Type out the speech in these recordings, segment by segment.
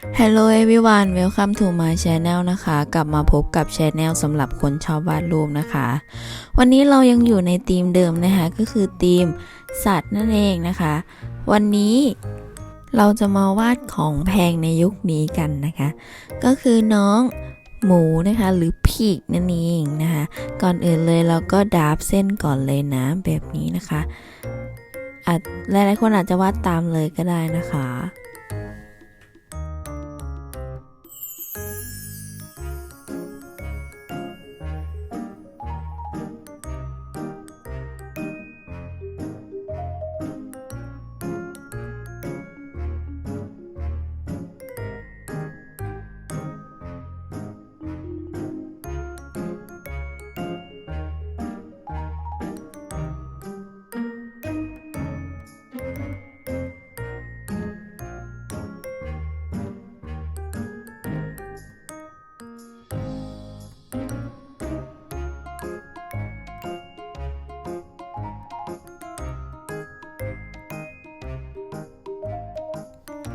Hello everyone welcome to my channel นะคะ กลับมาพบกับ channel สำหรับคนชอบวาดรูปนะคะ วันนี้เรายังอยู่ในธีมเดิมนะคะ ก็คือธีมสัตว์นั่นเองนะคะ วันนี้เราจะมาวาดของแพงในยุคนี้กันนะคะ ก็คือน้องหมูนะคะหรือพีกนั่นเองนะคะ ก่อนอื่นเลยเราก็ดาบเส้นก่อนเลยนะแบบนี้นะคะอาจหลายๆคนอาจจะวาดตามเลยก็ได้นะคะ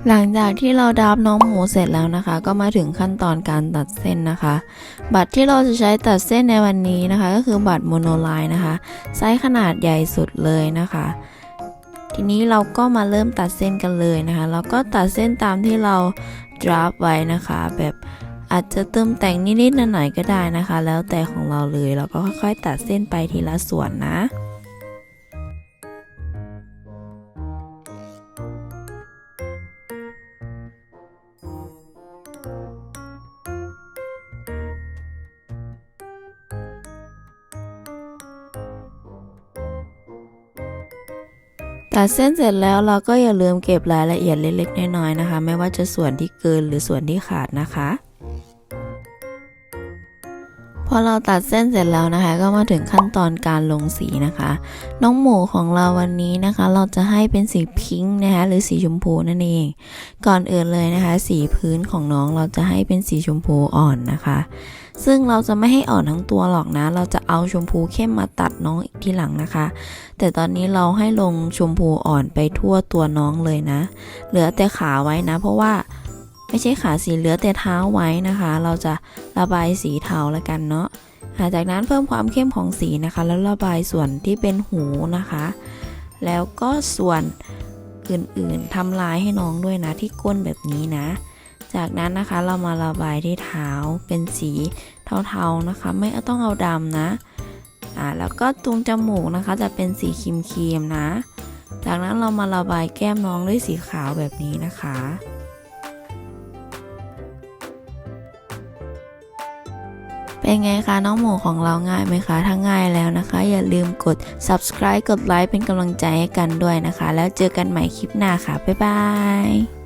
หลังจากที่เราดับน้องหมูเสร็จแล้วนะคะ ก็มาถึงขั้นตอนการตัดเส้นนะคะ บัตรที่เราจะใช้ตัดเส้นในวันนี้นะคะ ก็คือบัตรโมโนไลน์นะคะไซส์ขนาดใหญ่สุดเลยนะคะ ทีนี้เราก็มาเริ่มตัดเส้นกันเลยนะคะแล้วก็ตัดเส้นตามที่เราดราฟไว้นะคะ แบบอาจจะเติมแต่งนิดๆหน่อยๆก็ได้นะคะ แล้วแต่ของเราเลยเราก็ค่อยๆตัดเส้นไปทีละส่วนนะ ตัดเส้นเสร็จแล้วเราก็อย่าลืมเก็บรายละเอียดเล็กๆน้อยๆนะคะ ไม่ว่าจะส่วนที่เกินหรือส่วนที่ขาดนะคะ พอเราตัดเส้นเสร็จแล้วนะคะ ก็มาถึงขั้นตอนการลงสีนะคะ น้องหมูของเราวันนี้นะคะ เราจะให้เป็นสีพิงค์นะคะหรือสีชมพูนั่นเอง ก่อนอื่นเลยนะคะ สีพื้นของน้องเราจะให้เป็นสีชมพูอ่อนนะคะ ซึ่งเราจะไม่ให้อ่อนทั้งตัวหรอกนะ เราจะเอาชมพูเข้มมาตัดน้องอีกทีหลังนะคะ แต่ตอนนี้เราให้ลงชมพูอ่อนไปทั่วตัวน้องเลยนะ เหลือแต่ขาไว้นะ เพราะว่า ไม่ใช่ขาสีเหลือแต่เท้าไว้นะคะ เราจะระบายสีเทาแล้วกันเนาะหลังจากนั้นเพิ่มความเข้มของสีนะคะ แล้วระบายส่วนที่เป็นหูนะคะ แล้วก็ส่วนอื่นๆทำลายให้น้องด้วยนะที่ก้นแบบนี้นะ จากนั้นนะคะเรามาระบายที่เท้าเป็นสีเทาๆนะคะ ไม่ต้องเอาดำนะอ่าแล้วก็ตรงจมูกนะคะจะเป็นสีครีมๆนะ จากนั้นเรามาระบายแก้มน้องด้วยสีขาวแบบนี้นะคะ เป็นไงคะน้องหมูของเราง่ายไหมคะ ถ้าง่ายแล้วนะคะ อย่าลืมกด subscribe กดไลค์เป็นกำลังใจให้กันด้วยนะคะ แล้วเจอกันใหม่คลิปหน้าค่ะ บ๊ายบาย